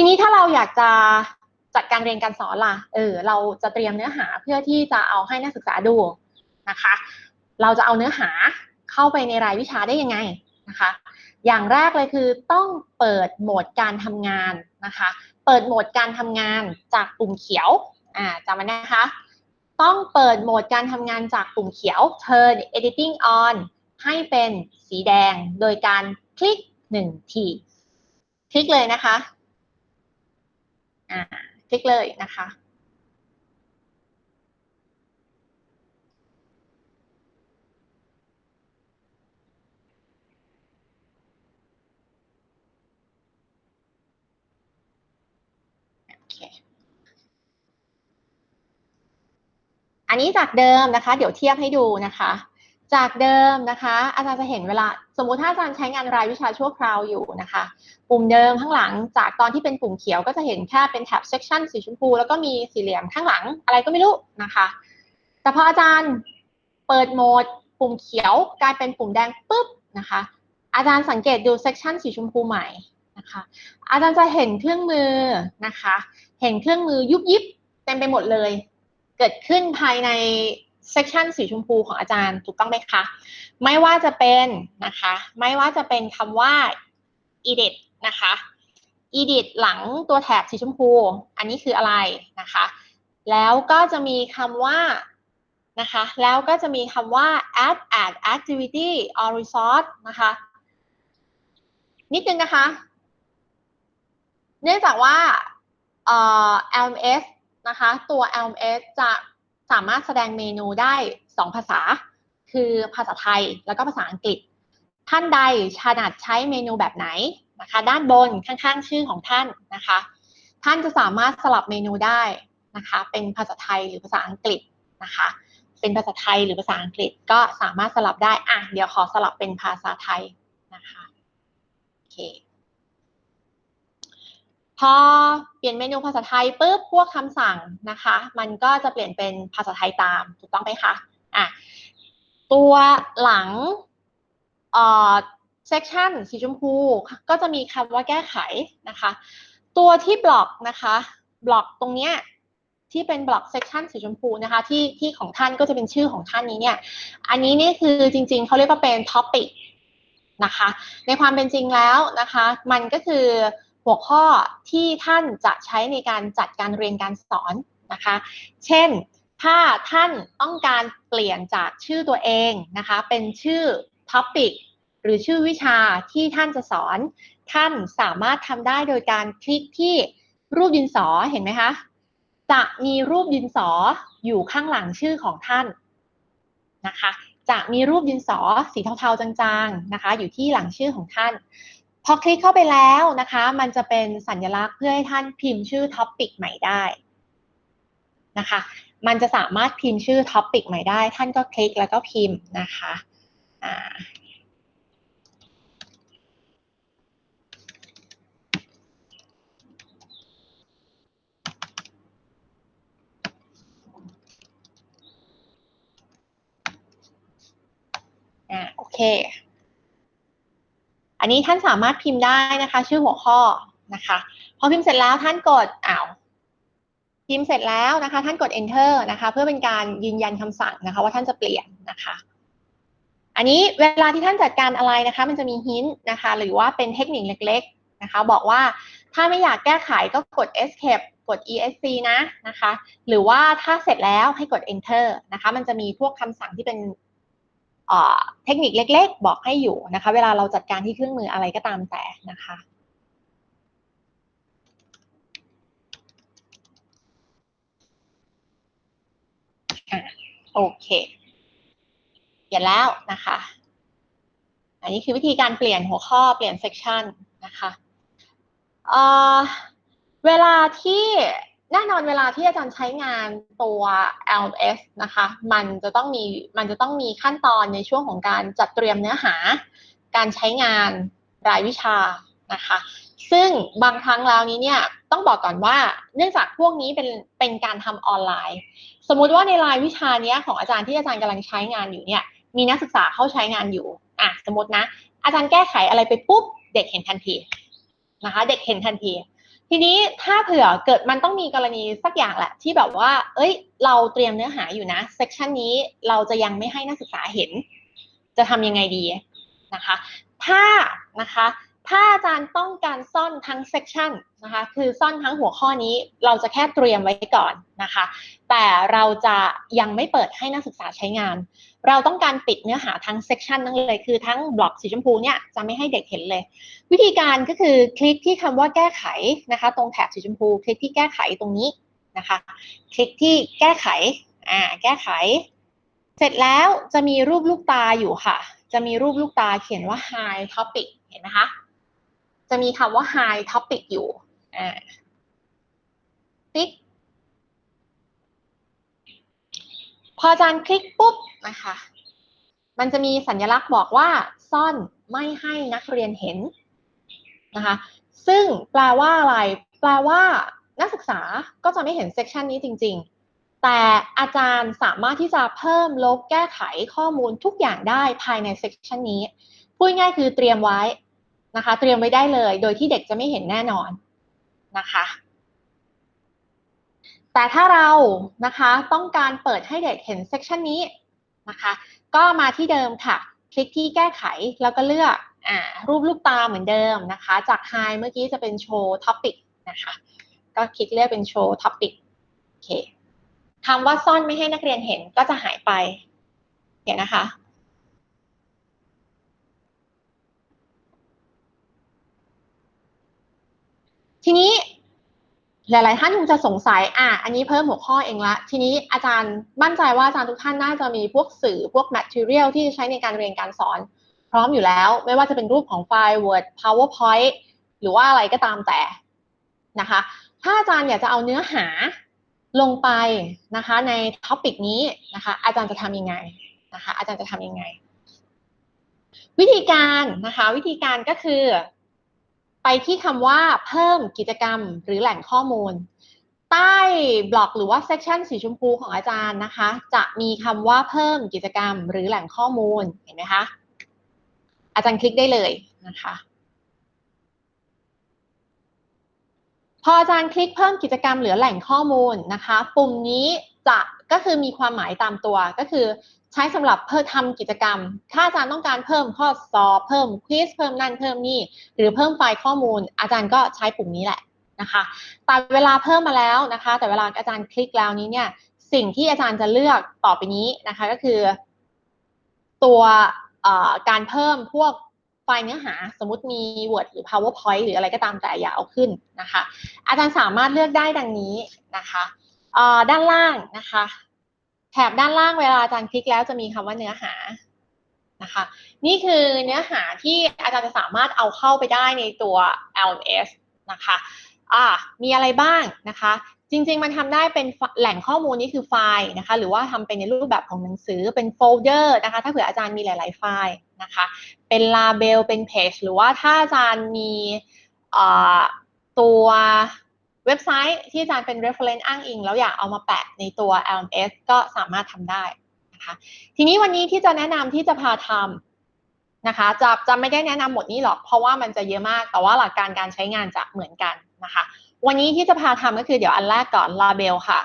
ทีนี้ถ้าเราอยากจะจัดการเรียนการสอนล่ะ เออ เราจะเตรียมเนื้อหาเพื่อที่จะเอาให้นักศึกษาดูนะคะ เราจะเอาเนื้อหาเข้าไปในรายวิชาได้ยังไงนะคะ อย่างแรกเลยคือต้องเปิดโหมดการทำงานนะคะ เปิดโหมดการทำงานจากปุ่มเขียว อ่าจำไว้นะคะ ต้องเปิดโหมดการทำงานจากปุ่มเขียว turn editing on ให้เป็นสีแดงโดยการคลิกหนึ่งที คลิกเลยนะคะ อ่าคลิกเลยนะคะโอเคอันนี้จากเดิมนะคะ เดี๋ยวเทียบให้ดูนะคะ จากเดิมนะคะ อาจารย์จะเห็นเวลา สมมุติถ้าอาจารย์ใช้งานรายวิชาชั่วคราวอยู่นะคะ ปุ่มเดิมข้างหลังจากตอนที่เป็นปุ่มเขียวก็จะเห็นแค่เป็นแท็บ section สีชมพู แล้วก็มีสี่เหลี่ยมข้างหลังอะไรก็ไม่รู้นะคะ แต่พออาจารย์เปิดโหมดปุ่มเขียวกลายเป็นปุ่มแดงปุ๊บนะคะ อาจารย์สังเกตดู section สีชมพูใหม่นะคะอาจารย์จะเห็นเครื่องมือนะคะ เห็นเครื่องมือยุบยิบเต็มไปหมดเลย เกิดขึ้นภายใน section สีชมพูของอาจารย์ถูกต้องไหมคะ ไม่ว่าจะเป็นนะคะ ไม่ว่าจะเป็นคำว่า edit นะคะ edit หลังตัวแถบสีชมพู อันนี้คืออะไรนะคะ แล้วก็จะมีคำว่านะคะ แล้วก็จะมีคำว่า add add activity or resource นะคะ นิดนึงนะคะ เนื่องจากว่าเอ่อ LMS นะคะ ตัว LMS จะ สามารถแสดงเมนูได้ 2 ภาษา คือภาษาไทยแล้วก็ภาษาอังกฤษ ท่านใดถนัดใช้เมนูแบบไหนนะคะ ด้านบนข้างๆ ชื่อของท่านนะคะ ท่านจะสามารถสลับเมนูได้นะคะ เป็นภาษาไทยหรือภาษาอังกฤษนะคะ เป็นภาษาไทยหรือภาษาอังกฤษก็สามารถสลับได้อะเดี๋ยวขอสลับเป็นภาษาไทยนะคะโอเค พอเปลี่ยนเมนูภาษาไทยปุ๊บพวกคำสั่งนะคะ มันก็จะเปลี่ยนเป็นภาษาไทยตามถูกต้องไหมคะอะตัวหลังเอ่อ section สีชมพูก็จะมีคำว่าแก้ไขนะคะ ตัวที่บล็อกนะคะบล็อกตรงเนี้ยที่เป็นบล็อก section สีชมพูนะคะที่ที่ของท่านก็จะเป็นชื่อของท่านนี้เนี่ย อันนี้นี่คือจริงๆเขาเรียกว่าเป็น topic นะคะ ในความเป็นจริงแล้วนะคะ มันก็คือ หัวข้อที่ท่านจะใช้ในการจัดการเรียนการสอนนะคะ เช่น ถ้าท่านต้องการเปลี่ยนจากชื่อตัวเองนะคะ เป็นชื่อ topic หรือชื่อวิชาที่ท่านจะสอน ท่านสามารถทำได้โดยการคลิกที่รูปดินสอเห็นไหมคะ จะมีรูปดินสออยู่ข้างหลังชื่อของท่านนะคะ จะมีรูปดินสอสีเทาๆจางๆนะคะ อยู่ที่หลังชื่อของท่าน พอคลิกเข้าไปแล้วนะคะ มันจะเป็นสัญลักษณ์เพื่อให้ท่านพิมพ์ชื่อท็อปิกใหม่ได้นะคะ มันจะสามารถพิมพ์ชื่อท็อปิกใหม่ได้ ท่านก็คลิกแล้วก็พิมพ์นะคะอ่าโอเค อันนี้ท่านสามารถพิมพ์ได้นะคะ ชื่อหัวข้อนะคะ พอพิมพ์เสร็จแล้วท่านกดอ้าวพิมพ์เสร็จแล้วนะคะ ท่านกด enter นะคะ เพื่อเป็นการยืนยันคำสั่งนะคะ ว่าท่านจะเปลี่ยนนะคะ อันนี้เวลาที่ท่านจัดการอะไรนะคะ มันจะมีหินนะคะ หรือว่าเป็นเทคนิคเล็ก ๆนะคะ บอกว่าถ้าไม่อยากแก้ไขก็กด escape กด esc นะนะคะ หรือว่าถ้าเสร็จแล้วให้กด enter นะคะ มันจะมีพวกคำสั่งที่เป็น เทคนิคเล็ก ๆ บอกให้อยู่นะคะ เวลาเราจัดการที่เครื่องมืออะไรก็ตามแต่นะคะโอเคเปลี่ยนแล้วนะคะ อันนี้คือวิธีการเปลี่ยนหัวข้อเปลี่ยนเซกชันนะคะเเวลาที่ แน่นอนเวลาที่อาจารย์ใช้งานตัว LMS นะคะ มันจะต้องมีมันจะต้องมีขั้นตอนในช่วงของการจัดเตรียมเนื้อหา การใช้งานรายวิชานะคะ ซึ่งบางครั้งแล้วนี้เนี่ยต้องบอกก่อนว่าเนื่องจากพวกนี้เป็นเป็นการทำออนไลน์ สมมุติว่าในรายวิชานี้ของอาจารย์ที่อาจารย์กำลังใช้งานอยู่เนี่ย มีนักศึกษาเข้าใช้งานอยู่อะสมมตินะ อาจารย์แก้ไขอะไรไปปุ๊บเด็กเห็นทันทีนะคะ เด็กเห็นทันที ทีนี้ถ้าเผื่อเกิดมันต้องมีกรณีสักอย่างแหละ ที่แบบว่า เอ้ย เราเตรียมเนื้อหาอยู่นะเซกชันนี้เราจะยังไม่ให้นักศึกษาเห็น จะทำยังไงดีนะคะ ถ้านะคะ ถ้าอาจารย์ต้องการซ่อนทั้งเซกชันนะคะคือซ่อนทั้งหัวข้อนี้เราจะแค่เตรียมไว้ก่อนนะคะ แต่เราจะยังไม่เปิดให้นักศึกษาใช้งาน เราต้องการปิดเนื้อหาทั้งเซกชันนั่นเลยคือทั้งบล็อกสีชมพูเนี่ยจะไม่ให้เด็กเห็นเลย วิธีการก็คือคลิกที่คำว่าแก้ไขนะคะ ตรงแถบสีชมพู คลิกที่แก้ไขตรงนี้นะคะ คลิกที่แก้ไขอ่าแก้ไข เสร็จแล้วจะมีรูปลูกตาอยู่ค่ะ จะมีรูปลูกตาเขียนว่า high topic เห็นไหมคะ จะมีคำว่า high topic อยู่อ่าติ๊กพออาจารย์คลิกปุ๊บนะคะ มันจะมีสัญลักษณ์บอกว่าซ่อนไม่ให้นักเรียนเห็นนะคะ ซึ่งแปลว่าอะไร แปลว่านักศึกษาก็จะไม่เห็นเซกชันนี้จริง ๆ แต่อาจารย์สามารถที่จะเพิ่มลบแก้ไขข้อมูลทุกอย่างได้ภายในเซกชันนี้ พูดง่ายคือเตรียมไว้ นะคะ เตรียมไว้ได้เลย โดยที่เด็กจะไม่เห็นแน่นอนนะคะ แต่ถ้าเรานะคะต้องการเปิดให้เด็กเห็นเซกชันนี้นะคะ ก็มาที่เดิมค่ะ คลิกที่แก้ไขแล้วก็เลือกอรูปลูกตาเหมือนเดิมนะคะ จาก High เมื่อกี้จะเป็นโชว์ Topic นะคะก็คลิกเลือกเป็นโชว์ Topic โอเคคำว่าซ่อนไม่ให้นักเรียนเห็นก็จะหายไปเห็นนะคะ ทีนี้หลาย ๆ ท่านคงจะสงสัย อะ อันนี้เพิ่มหัวข้อเองละ ทีนี้อาจารย์มั่นใจว่าอาจารย์ทุกท่านน่าจะมีพวกสื่อพวก material ที่จะใช้ในการเรียนการสอน พร้อมอยู่แล้ว ไม่ว่าจะเป็นรูปของไฟล์ Word PowerPoint หรือว่าอะไรก็ตามแต่นะคะ ถ้าอาจารย์อยากจะเอาเนื้อหาลงไปนะคะ ในท็อปิกนี้นะคะ อาจารย์จะทำยังไงนะคะ อาจารย์จะทำยังไง วิธีการนะคะ วิธีการก็คือ ไปที่คำว่าเพิ่มกิจกรรมหรือแหล่งข้อมูล ใต้บล็อกหรือว่าเซกชันสีชมพูของอาจารย์นะคะ จะมีคำว่าเพิ่มกิจกรรมหรือแหล่งข้อมูลเห็นไหมคะอาจารย์คลิกได้เลยนะคะพออาจารย์คลิกเพิ่มกิจกรรมหรือแหล่งข้อมูลนะคะ ปุ่มนี้จะก็คือมีความหมายตามตัวก็คือ ใช้สำหรับเพิ่มทำกิจกรรม ถ้าอาจารย์ต้องการเพิ่มข้อสอบเพิ่มควิสเพิ่มนั่นเพิ่มนี่ หรือเพิ่มไฟล์ข้อมูล อาจารย์ก็ใช้ปุ่มนี้แหละนะคะ แต่เวลาเพิ่มมาแล้วนะคะ แต่เวลาอาจารย์คลิกแล้วนี้เนี่ยสิ่งที่อาจารย์จะเลือกต่อไปนี้นะคะก็คือ ตัวการเพิ่มพวกไฟล์เนื้อหา สมมติมี Word หรือ PowerPoint หรืออะไรก็ตามแต่อย่าเอาขึ้นนะคะ อาจารย์สามารถเลือกได้ดังนี้นะคะด้านล่างนะคะ บด้านล่างเวลาอาจารย์คลิกแล้วจะมีคำว่าเนื้อหานะคะ นี่คือเนื้อหาที่อาจารย์จะสามารถเอาเข้าไปได้ในตัว LMS นะคะอ่ามีอะไรบ้างนะคะ จริง ๆ มันทำได้เป็นแหล่งข้อมูลนี่คือไฟล์นะคะ หรือว่าทำเป็นในรูปแบบของหนังสือเป็นโฟลเดอร์นะคะ ถ้าเผื่ออาจารย์มีหลาย ๆ ไฟล์นะคะ เป็นลาเบลเป็นเพจหรือว่าถ้าอาจารย์มีตัว เว็บไซต์ที่อาจารย์เป็น reference อ้างอิง แล้วอยากเอามาแปะในตัว LMS ก็สามารถทำได้นะคะทีนี้วันนี้ที่จะแนะนำที่จะพาทำนะคะจะจะไม่ได้แนะนำหมดนี้หรอกเพราะว่ามันจะเยอะมาก แต่ว่าหลักการการใช้งานจะเหมือนกันนะคะ วันนี้ที่จะพาทำก็คือเดี๋ยวอันแรกก่อน label ค่ะ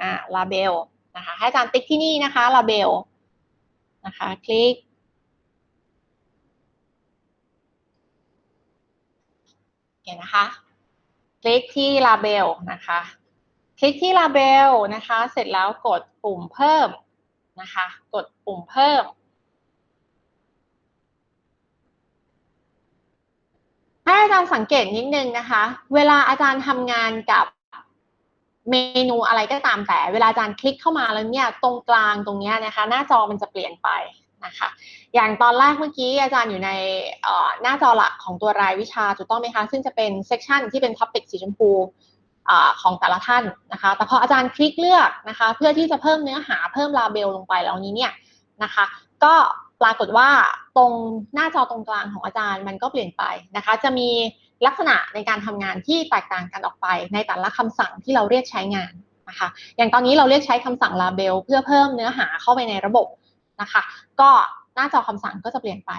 อ่า label นะคะให้อาจารย์ติ๊กที่นี่นะคะ label นะคะคลิกเห็นนะคะ คลิกที่ label นะคะ คลิกที่ label นะคะ เสร็จแล้วกดปุ่มเพิ่มนะคะ กดปุ่มเพิ่มให้อาจารย์สังเกตนิดนึงนะคะ เวลาอาจารย์ทำงานกับเมนูอะไรก็ตามแต่ เวลาอาจารย์คลิกเข้ามาแล้วเนี่ย ตรงกลางตรงนี้นะคะ หน้าจอมันจะเปลี่ยนไป อย่างตอนแรกเมื่อกี้อาจารย์อยู่ในหน้าจอหลักของตัวรายวิชาถูกต้องไหมคะ ซึ่งจะเป็นเซกชันที่เป็นท็อปิกสีชมพูของแต่ละท่านนะคะ แต่พออาจารย์คลิกเลือกนะคะ เพื่อที่จะเพิ่มเนื้อหาเพิ่มลาเบลลงไปแล้วนี้เนี่ยนะคะ ก็ปรากฏว่าตรงหน้าจอตรงกลางของอาจารย์มันก็เปลี่ยนไปนะคะ จะมีลักษณะในการทำงานที่แตกต่างกันออกไป ในแต่ละคำสั่งที่เราเรียกใช้งานนะคะ อย่างตอนนี้เราเรียกใช้คำสั่งลาเบลเพื่อเพิ่มเนื้อหาเข้าไปในระบบนะคะ ก็ หน้าจอคำสั่งก็จะเปลี่ยนไป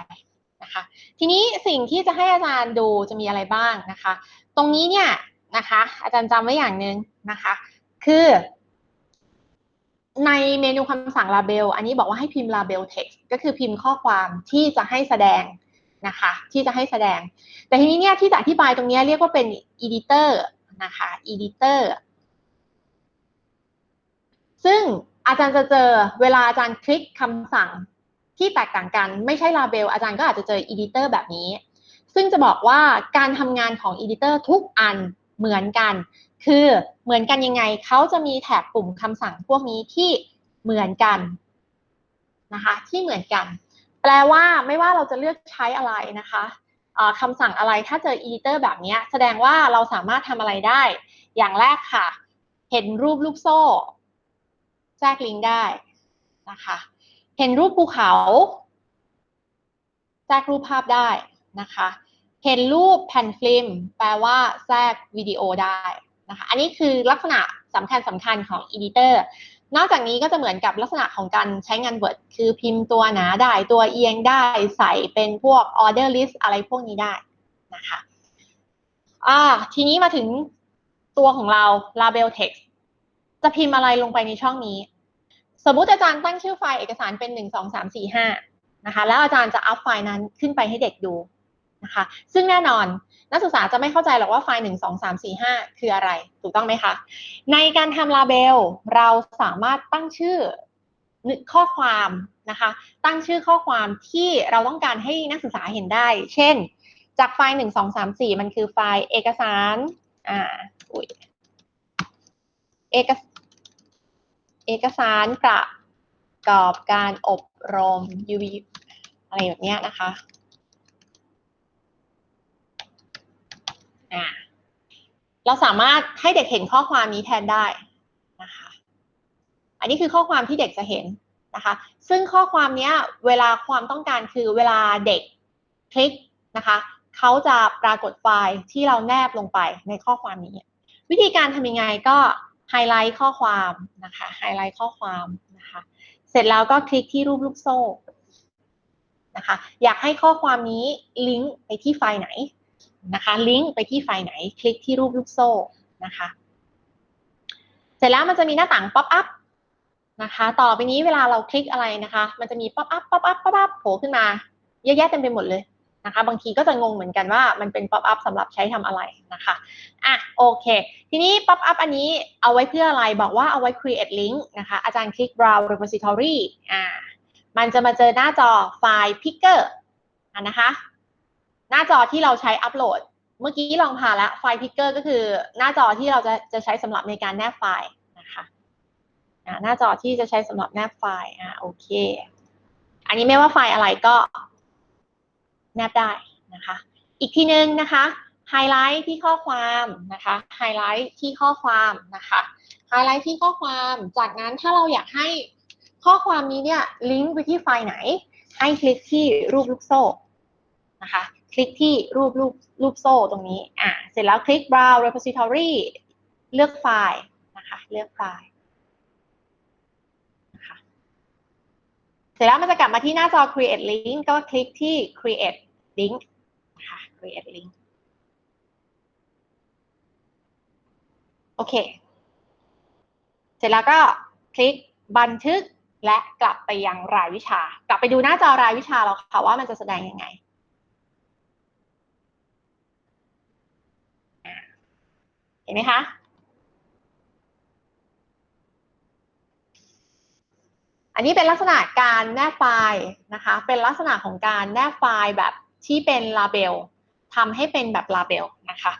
นะคะทีนี้สิ่งที่จะให้อาจารย์ดูจะมีอะไรบ้างนะคะ ตรงนี้เนี่ยนะคะ อาจารย์จำไว้อย่างหนึ่งนะคะ คือ ในเมนูคำสั่ง label อันนี้บอกว่าให้พิมพ์ label text ก็คือพิมพ์ข้อความที่จะให้แสดงนะคะ ที่จะให้แสดง แต่ทีนี้เนี่ยที่จะอธิบายตรงนี้เรียกว่าเป็น editor นะคะ editor ซึ่งอาจารย์จะเจอเวลาอาจารย์คลิกคำสั่ง ที่แตกต่างกันไม่ใช่ label อาจารย์ก็อาจจะเจอ editor แบบนี้ ซึ่งจะบอกว่าการทำงานของ editor ทุกอันเหมือนกัน คือเหมือนกันยังไงเขาจะมีแถบปุ่มคำสั่งพวกนี้ที่เหมือนกันนะคะที่เหมือนกัน แปลว่าไม่ว่าเราจะเลือกใช้อะไรนะคะคำสั่งอะไรถ้าเจอ editor แบบนี้แสดงว่าเราสามารถทำอะไรได้ อย่างแรกค่ะ เห็นรูปลูกโซ่ แทรกลิงก์ได้นะคะ เห็นรูปภูเขา แทรกรูปภาพได้นะคะ เห็นรูปแผ่นฟิล์มแปลว่าแทรกวิดีโอได้นะคะ อันนี้คือลักษณะสำคัญสำคัญของ Editor นอกจากนี้ก็จะเหมือนกับลักษณะของการใช้งาน Word คือพิมพ์ตัวหนาได้ ตัวเอียงได้ใส่เป็นพวก Order List อะไรพวกนี้ได้นะคะอ่าทีนี้มาถึงตัวของเรา Label Text จะพิมพ์อะไรลงไปในช่องนี้ สมมุติอาจารย์ตั้งชื่อไฟล์เอกสารเป็น 1 2 3 4 5นะคะ แล้วอาจารย์จะอัพไฟล์นั้นขึ้นไปให้เด็กดูนะคะ ซึ่งแน่นอนนักศึกษาจะไม่เข้าใจหรอกว่าไฟล์ 1 2 3 4 5 คืออะไร ถูกต้องไหมคะ ในการทำลาเบลเราสามารถตั้งชื่อข้อความนะคะ ตั้งชื่อข้อความที่เราต้องการให้นักศึกษาเห็นได้ เช่น จากไฟล์ 1 2 3 4 มันคือไฟล์เอกสาร อ่า อุ้ย เอก เอกสารประกอบการอบรม UV อะไรแบบนี้นะคะเราสามารถให้เด็กเห็นข้อความนี้แทนได้นะคะ อันนี้คือข้อความที่เด็กจะเห็นนะคะ ซึ่งข้อความนี้เวลาความต้องการคือเวลาเด็กคลิกนะคะเขาจะปรากฏไฟล์ที่เราแนบลงไปในข้อความนี้ วิธีการทำยังไงก็ ไฮไลท์ข้อความนะคะไฮไลท์ข้อความนะคะเสร็จแล้วก็คลิกที่รูปลูกโซ่นะคะอยากให้ข้อความนี้ลิงก์ไปที่ไฟล์ไหนนะคะลิงก์ไปที่ไฟล์ไหน คลิกที่รูปลูกโซ่นะคะเสร็จแล้วมันจะมีหน้าต่างป๊อปอัพนะคะ ต่อไปนี้เวลาเราคลิกอะไรนะคะ มันจะมีป๊อปอัพป๊อปอัพป๊อปอัพโผล่ขึ้นมา เยอะแยะเต็มไปหมดเลย นะคะ บางทีก็จะงงเหมือนกันว่ามันเป็นป๊อปอัพสำหรับใช้ทำอะไรนะคะอะโอเค ทีนี้ป๊อปอัพอันนี้เอาไว้เพื่ออะไรบอกว่าเอาไว้ create link นะคะอาจารย์คลิก browse repository อ่ามันจะมาเจอหน้าจอไฟล์ picker อะนะคะ หน้าจอที่เราใช้อัปโหลด เมื่อกี้ลองผ่านแล้วไฟล์ picker ก็คือหน้าจอที่เราจะจะใช้สำหรับในการแนบไฟล์นะคะอ่าหน้าจอที่จะใช้สำหรับแนบไฟล์อ่าโอเค อันนี้ไม่ว่าไฟล์อะไรก็ แนบได้นะคะ อีกทีนึงนะคะไฮไลท์ที่ข้อความนะคะไฮไลท์ที่ข้อความนะคะไฮไลท์ที่ข้อความจากนั้นถ้าเราอยากให้ข้อความนี้เนี่ยลิงก์ไปที่ไฟล์ไหน ให้คลิกที่รูปลูกโซ่นะคะคลิกที่รูปรูปรูปโซ่ตรงนี้อ่าเสร็จแล้วคลิก browse repository เลือกไฟล์นะคะเลือกไฟล์นะคะเสร็จแล้วมันจะกลับมาที่หน้าจอ create link ก็คลิกที่ create link นะคะ create link โอเค เสร็จแล้วก็คลิกบันทึกและกลับไปยังรายวิชา กลับไปดูหน้าจอรายวิชาเราค่ะว่ามันจะแสดงยังไง เห็นไหมคะอันนี้เป็นลักษณะการแนบไฟล์นะคะ เป็นลักษณะของการแนบไฟล์แบบ ที่เป็นลาเบลทำให้เป็นแบบลาเบลนะคะ